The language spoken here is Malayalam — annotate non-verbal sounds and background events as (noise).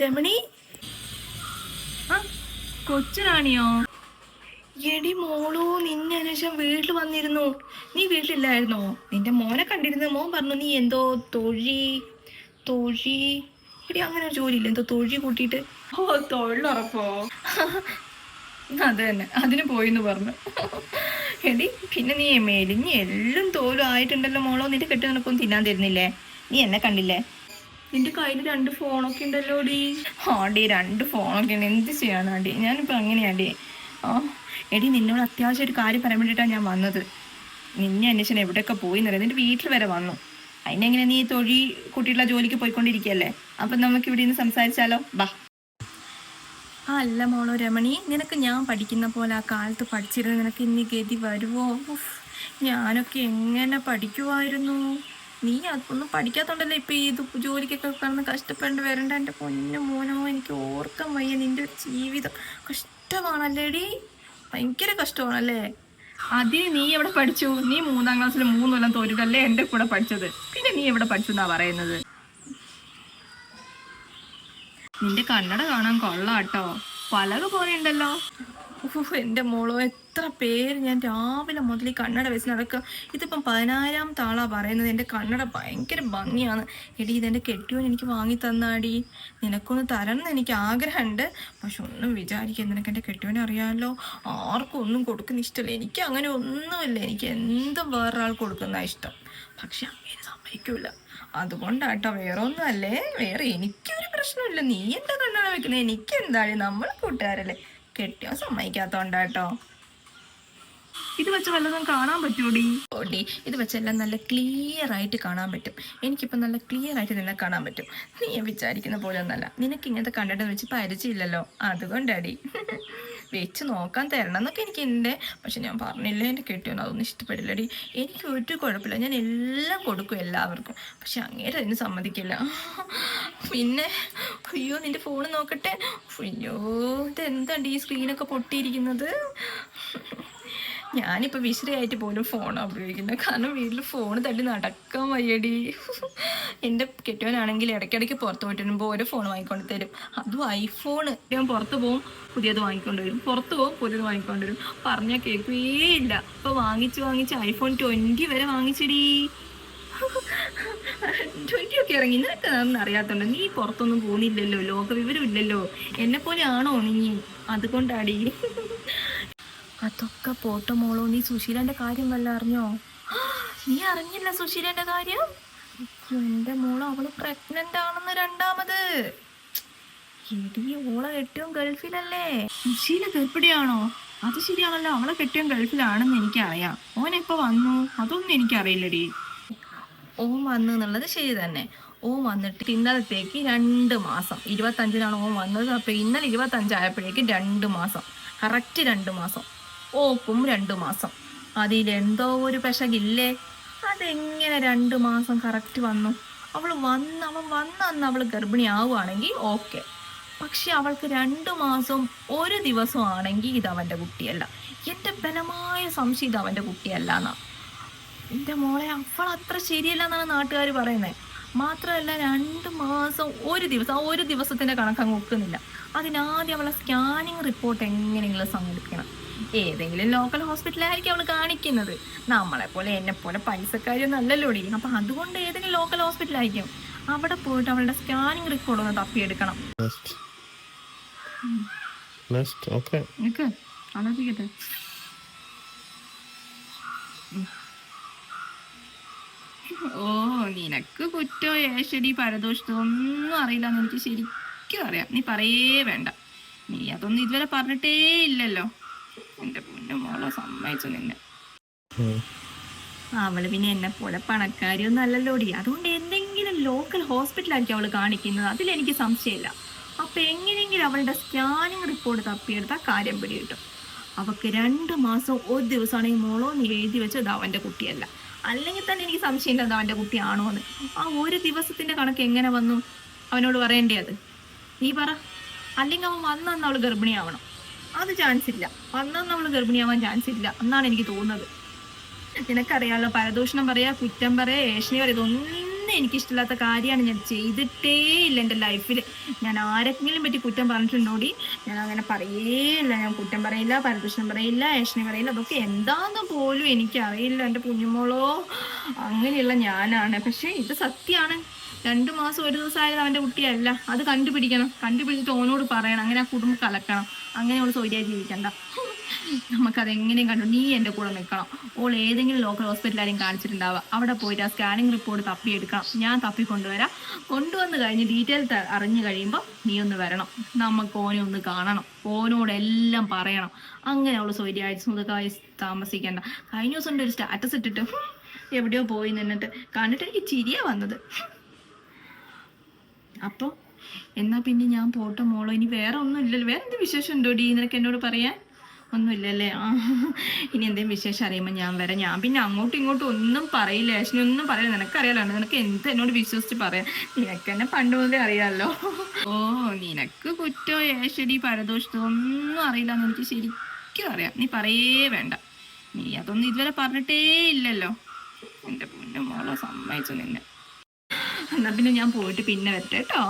രമണി? കൊച്ചുറാണിയോ? എടി മോളൂ നിന്നെ അനുശേഷം വീട്ടിൽ വന്നിരുന്നു. നീ വീട്ടിലില്ലായിരുന്നോ? നിന്റെ മോനെ കണ്ടിരുന്ന മോൻ പറഞ്ഞു നീ എന്തോ തൊഴി തൊഴി. എടി അങ്ങനെ ഒരു ജോലിയില്ല എന്തോ തൊഴി കൂട്ടിയിട്ട്. ഓ തൊഴിലുറപ്പോ? അത് തന്നെ അതിന് പോയിന്ന് പറഞ്ഞു. എടി പിന്നെ നീ മെലിഞ്ഞ് എല്ലാം തോലും ആയിട്ടുണ്ടല്ലോ മോളോ നിന്റെ കെട്ടി നിനക്കൊന്നും തിന്നാൻ തരുന്നില്ലേ? നീ എന്നെ കണ്ടില്ലേ? നിന്റെ കയ്യിൽ രണ്ട് ഫോണൊക്കെ ഉണ്ടല്ലോ ഡി. ആടി രണ്ട് ഫോണൊക്കെ ഉണ്ട്. എന്ത് ചെയ്യാനാടി ഞാനിപ്പോൾ അങ്ങനെയാടി ആ എടി നിന്നോട് അത്യാവശ്യം ഒരു കാര്യം പറയാൻ വേണ്ടിയിട്ടാണ് ഞാൻ വന്നത്. നിന്നെ അന്വേഷണം എവിടെയൊക്കെ പോയി എന്നറിയാം. നിന്റെ വീട്ടിൽ വരെ വന്നു. അതിനെങ്ങനെ നീ തൊഴി കുട്ടിയുള്ള ജോലിക്ക് പോയിക്കൊണ്ടിരിക്കുകയല്ലേ അപ്പം നമുക്ക് ഇവിടെ നിന്ന് സംസാരിച്ചാലോ? ബാ ആ അല്ല മോളോ രമണി നിനക്ക് ഞാൻ പഠിക്കുന്ന പോലെ ആ കാലത്ത് പഠിച്ചിരുന്ന നിനക്ക് ഇനി ഗതി വരുമോ ഞാനൊക്കെ എങ്ങനെ പഠിക്കുമായിരുന്നു നീ അതൊന്നും പഠിക്കാത്തോണ്ടല്ലേ ഇപ്പൊ ഇത് ജോലിക്കൊക്കെ കിടന്ന് കഷ്ടപ്പെട്ട് വരണ്ട? എന്റെ പൊന്നു മോനോ എനിക്ക് ഓർക്കാൻ വയ്യ നിന്റെ ജീവിതം. ജീവിതം കഷ്ടമാണല്ലേടി? ഭയങ്കര കഷ്ടമാണല്ലേ? അതിന് നീ എവിടെ പഠിച്ചു? നീ മൂന്നാം ക്ലാസ്സിൽ മൂന്ന് കൊല്ലം തോരുകല്ലേ എന്റെ കൂടെ പഠിച്ചത്? പിന്നെ നീ എവിടെ പഠിച്ചു എന്നാ പറയുന്നത്? നിന്റെ കണ്ണട കാണാൻ കൊള്ളാട്ടോ പലക പോലെ ഉണ്ടല്ലോ. എന്റെ മോളോ. എത്ര പേര് ഞാൻ രാവിലെ മുതൽ ഈ കണ്ണട വെച്ച് നടക്കുക ഇതിപ്പം പതിനായിരം താളാ പറയുന്നത്. എന്റെ കണ്ണട ഭയങ്കര ഭംഗിയാണ്. എടി ഇതെന്റെ കെട്ടിയോൻ എനിക്ക് വാങ്ങി തന്നാടി. നിനക്കൊന്ന് തരണം എന്ന് എനിക്ക് ആഗ്രഹമുണ്ട്. പക്ഷെ ഒന്നും വിചാരിക്കുക നിനക്ക് എന്റെ കെട്ടിയോനെ അറിയാമല്ലോ ആർക്കും ഒന്നും കൊടുക്കുന്ന ഇഷ്ടമല്ല. എനിക്ക് അങ്ങനെ ഒന്നുമില്ല. എനിക്ക് എന്തും വേറൊരാൾ കൊടുക്കുന്ന ഇഷ്ടം. പക്ഷെ അങ്ങനെ സമ്മതിക്കൂല. അതുകൊണ്ടാട്ടോ വേറെ ഒന്നുമല്ലേ വേറെ എനിക്കൊരു പ്രശ്നമില്ല. നീ എന്താ കണ്ണട വെക്കുന്നത് എനിക്ക് എന്താണ് നമ്മൾ കൂട്ടുകാരല്ലേ. കെട്ടിയോ സമ്മതിക്കാത്തോണ്ടാട്ടോ. ഇത് വെച്ച് വല്ലതും കാണാൻ പറ്റൂടി ഓടി. ഇത് വെച്ചെല്ലാം നല്ല ക്ലിയർ ആയിട്ട് കാണാൻ പറ്റും. എനിക്കിപ്പോൾ നല്ല ക്ലിയർ ആയിട്ട് നിന്നെ കാണാൻ പറ്റും. നീ വിചാരിക്കുന്ന പോലെ ഒന്നല്ല. നിനക്ക് ഇങ്ങനത്തെ കണ്ടിട്ട് വെച്ച് പരിചയമില്ലല്ലോ. അതുകൊണ്ടാടി. വെച്ച് നോക്കാൻ തരണം എന്നൊക്കെ എനിക്ക് ഉണ്ട് പക്ഷെ ഞാൻ പറഞ്ഞില്ല എന്റെ കെട്ടിയോന്ന്? അതൊന്നും ഇഷ്ടപ്പെടില്ലടി. എനിക്ക് ഒരു കുഴപ്പമില്ല. ഞാൻ എല്ലാം കൊടുക്കും എല്ലാവർക്കും. പക്ഷെ അങ്ങേരെ അതിന് സമ്മതിക്കില്ല. പിന്നെ അയ്യോ നിന്റെ ഫോൺ നോക്കട്ടെ. അയ്യോ ഇതെന്താണ്ട് ഈ സ്ക്രീനൊക്കെ പൊട്ടിയിരിക്കുന്നത്? ഞാനിപ്പോൾ വിശ്രയായിട്ട് പോലും ഫോൺ ഉപയോഗിക്കുന്നത് കാരണം വീട്ടിൽ ഫോൺ തട്ടി നടക്കാൻ വയ്യടി. (laughs) എന്റെ കെട്ടിയവനാണെങ്കിൽ ഇടയ്ക്കിടയ്ക്ക് പുറത്ത് പോയിട്ട് വരുമ്പോൾ ഓരോ ഫോൺ വാങ്ങിക്കൊണ്ട് തരും. അതും ഐഫോൺ ഞാൻ പുറത്ത് പോകും പുതിയത് വാങ്ങിക്കൊണ്ട് വരും. പുറത്ത് പോകും പുതിയത് വാങ്ങിക്കൊണ്ട് വരും. പറഞ്ഞാൽ കേൾക്കുകയേ ഇല്ല അപ്പോൾ വാങ്ങിച്ച് വാങ്ങിച്ച് ഐഫോൺ ട്വന്റി വരെ വാങ്ങിച്ചടി. ട്വന്റി (laughs) ഒക്കെ ഇറങ്ങി. നിനക്ക് അതൊന്നും അറിയാത്തോണ്ട് നീ പുറത്തൊന്നും പോകുന്നില്ലല്ലോ. ലോക വിവരം ഇല്ലല്ലോ എന്നെ പോലെ ആണോ നീ? അതുകൊണ്ടാടി. (laughs) അതൊക്കെ പോട്ടെ മോളോ നീ സുശീലന്റെ കാര്യം വല്ല അറിഞ്ഞോ? നീ അറിഞ്ഞില്ല സുശീലന്റെ കാര്യം? എന്റെ മോൾ അവൾ പ്രഗ്നന്റ് ആണെന്ന് രണ്ടാമത്. എടി ഓളെ കെട്ടിയും ഗൾഫിലല്ലേ? സുശീല ഗർഭിണിയാണോ? അത് ശരിയാണല്ലോ അവളെ കെട്ടിയും ഗൾഫിലാണെന്ന് എനിക്കറിയാം. ഓൻ എപ്പോ വന്നു? അതൊന്നും എനിക്കറിയില്ലടി. ഓൻ വന്നു എന്നുള്ളത് ശരി തന്നെ. ഓൻ വന്നിട്ട് ഇന്നലത്തേക്ക് രണ്ട് മാസം ഇരുപത്തഞ്ചിനാണ് ഓൻ വന്നത്. അപ്പൊ ഇന്നലെ ഇരുപത്തഞ്ചായപ്പോഴേക്കും രണ്ട് മാസം കറക്റ്റ് രണ്ട് മാസം. ഓക്കും രണ്ടു മാസം. അതിലെന്തോ ഒരു പെശകില്ലേ? അതെങ്ങനെ രണ്ടു മാസം കറക്റ്റ് വന്നു? അവൾ വന്ന് അവൻ വന്ന അന്ന് അവൾ ഗർഭിണിയാവുകയാണെങ്കിൽ ഓക്കെ. പക്ഷെ അവൾക്ക് രണ്ടു മാസം ഒരു ദിവസം ആണെങ്കിൽ ഇത് അവന്റെ കുട്ടിയല്ല. എന്റെ ബലമായ സംശയം ഇത് അവന്റെ കുട്ടിയല്ല എന്നാ എന്റെ മോളെ അവൾ അത്ര ശരിയല്ല എന്നാണ് നാട്ടുകാർ പറയുന്നത്. മാത്രമല്ല രണ്ട് മാസം ഒരു ദിവസം ആ ഒരു ദിവസത്തിന്റെ കണക്കങ്ങ് ഒക്കുന്നില്ല. അതിനാദ്യം അവളെ സ്കാനിങ് റിപ്പോർട്ട് എങ്ങനെയെങ്കിലും സംഘടിപ്പിക്കണം. ഏതെങ്കിലും ലോക്കൽ ഹോസ്പിറ്റലായിരിക്കും അവൾ കാണിക്കുന്നത്. നമ്മളെ പോലെ എന്നെ പോലെ പൈസക്കാരിയൊന്നും അല്ലല്ലോടി. അപ്പൊ അതുകൊണ്ട് ഏതെങ്കിലും ലോക്കൽ ഹോസ്പിറ്റലായിരിക്കും അവിടെ പോയിട്ട് അവളുടെ സ്കാനിങ് റെക്കോർഡ് ഒന്ന് തപ്പിയെടുക്കണം. ആലോചിക്കട്ടെ. ഓ നിനക്ക് കുറ്റോ ഏശടി പരദോഷത്തോ ഒന്നും അറിയില്ല എന്ന് എനിക്ക് ശരിക്കും അറിയാം. നീ പറയേ വേണ്ട. നീ അതൊന്നും ഇതുവരെ പറഞ്ഞിട്ടേ ഇല്ലല്ലോ. എന്റെ പൊന്നു മോളെ സമ്മതിച്ചു നിന്നെ. അവൾ പിന്നെ എന്നെ പോലെ പണക്കാരിയൊന്നും അല്ലല്ലോടി. അതുകൊണ്ട് എന്തെങ്കിലും ലോക്കൽ ഹോസ്പിറ്റലായിരിക്കും അവൾ കാണിക്കുന്നത് അതിലെനിക്ക് സംശയമില്ല. അപ്പൊ എങ്ങനെയെങ്കിലും അവളുടെ സ്കാനിങ് റിപ്പോർട്ട് തപ്പിയെടുത്താൽ കാര്യം പിടി കിട്ടും അവക്ക് രണ്ട് മാസം ഒരു ദിവസമാണ് ഈ മോളോ നീ എഴുതി വെച്ചത് അവന്റെ കുട്ടിയല്ല. അല്ലെങ്കിൽ തന്നെ എനിക്ക് സംശയമില്ല അത് അവന്റെ കുട്ടിയാണോ എന്ന് ആ ഒരു ദിവസത്തിന്റെ കണക്ക് എങ്ങനെ വന്നു? അവനോട് പറയേണ്ടേ അത് നീ പറ. അല്ലെങ്കിൽ അവൻ വന്നു അവൾ ഗർഭിണിയാവണം. അത് ചാൻസ് ഇല്ല. അന്നും നമ്മൾ ഗർഭിണിയാവാൻ ചാൻസ് ഇല്ല എന്നാണ് എനിക്ക് തോന്നുന്നത്. നിനക്കറിയാലോ പരദൂഷണം പറയാ കുറ്റം പറയാ ഏഷണി പറയാ ഇതൊന്നും എനിക്കിഷ്ടമില്ലാത്ത കാര്യമാണ് ഞാൻ ചെയ്തിട്ടേ ഇല്ല എന്റെ ലൈഫിൽ ഞാൻ ആരെങ്കിലും പറ്റി കുറ്റം പറഞ്ഞിട്ടുണ്ടോടി? ഞാൻ അങ്ങനെ പറയേ ഇല്ല. ഞാൻ കുറ്റം പറയില്ല പരദൂഷണം പറയില്ല ഏഷണി പറയില്ല അതൊക്കെ എന്താന്ന് പോലും എനിക്കറിയില്ല. എന്റെ കുഞ്ഞുമോളോ അങ്ങനെയുള്ള ഞാനാണ്. പക്ഷേ ഇത് സത്യമാണ്. രണ്ടു മാസം ഒരു ദിവസം ആയത് അവന്റെ കുട്ടിയല്ല. അത് കണ്ടുപിടിക്കണം. കണ്ടുപിടിച്ചിട്ട് ഓനോട് പറയണം. അങ്ങനെ ആ കുടുംബം കലക്കണം. അങ്ങനെ അവൾ സ്വൈര്യമായി ജീവിക്കണ്ട. നമുക്കത് എങ്ങനെയും കണ്ടു. നീ എന്റെ കൂടെ നിൽക്കണം. ഓൾ ഏതെങ്കിലും ലോക്കൽ ഹോസ്പിറ്റലാരും കാണിച്ചിട്ടുണ്ടാവുക അവിടെ പോയിട്ട് ആ സ്കാനിങ് റിപ്പോർട്ട് തപ്പിയെടുക്കണം. ഞാൻ തപ്പി കൊണ്ടുവരാം കൊണ്ടുവന്ന് കഴിഞ്ഞ് ഡീറ്റെയിൽ അറിഞ്ഞു കഴിയുമ്പോൾ നീ ഒന്ന് വരണം. നമുക്ക് ഓനെ ഒന്ന് കാണണം. ഓനോടെല്ലാം പറയണം. അങ്ങനെ അവൾ സ്വൈര്യമായി സുഖമായി താമസിക്കേണ്ട. കഴിഞ്ഞ ദിവസം ഒരു സ്റ്റാറ്റസ് ഇട്ടിട്ട് എവിടെയോ പോയി നിന്നിട്ട് കണ്ടിട്ട് എനിക്ക് ചിരിയാ വന്നത്. അപ്പോൾ എന്നാ പിന്നെ ഞാൻ പോട്ടെ മോളോ. ഇനി വേറെ ഒന്നും ഇല്ലല്ലോ. വേറെ എന്ത് വിശേഷം ഉണ്ടോ ഡി? നിനക്ക് എന്നോട് പറയാൻ? ഒന്നുമില്ലല്ലേ ആ ഇനി എന്തെങ്കിലും വിശേഷം അറിയുമ്പോൾ ഞാൻ വരാം. ഞാൻ പിന്നെ അങ്ങോട്ടും ഇങ്ങോട്ടും ഒന്നും പറയില്ല. ഏഷനി ഒന്നും പറയില്ല. നിനക്കറിയാലോ? നിനക്ക് എന്ത് എന്നോട് വിശ്വസിച്ച് പറയാം നിനക്ക് എന്നെ പണ്ട് മുതലേ അറിയാമല്ലോ ഓ നിനക്ക് കുറ്റോ ഏശ്വരി പരദോഷത്തോ ഒന്നും അറിയില്ല എന്ന് എനിക്ക് ശരിക്കും അറിയാം. നീ പറയേ വേണ്ട. നീ അതൊന്നും ഇതുവരെ പറഞ്ഞിട്ടേ ഇല്ലല്ലോ. എന്റെ പൊന്നു മോളെ സമ്മതിച്ചു നിന്നെ. എന്നാ പിന്നെ ഞാൻ പോയിട്ട് പിന്നെ വരട്ടെ കേട്ടോ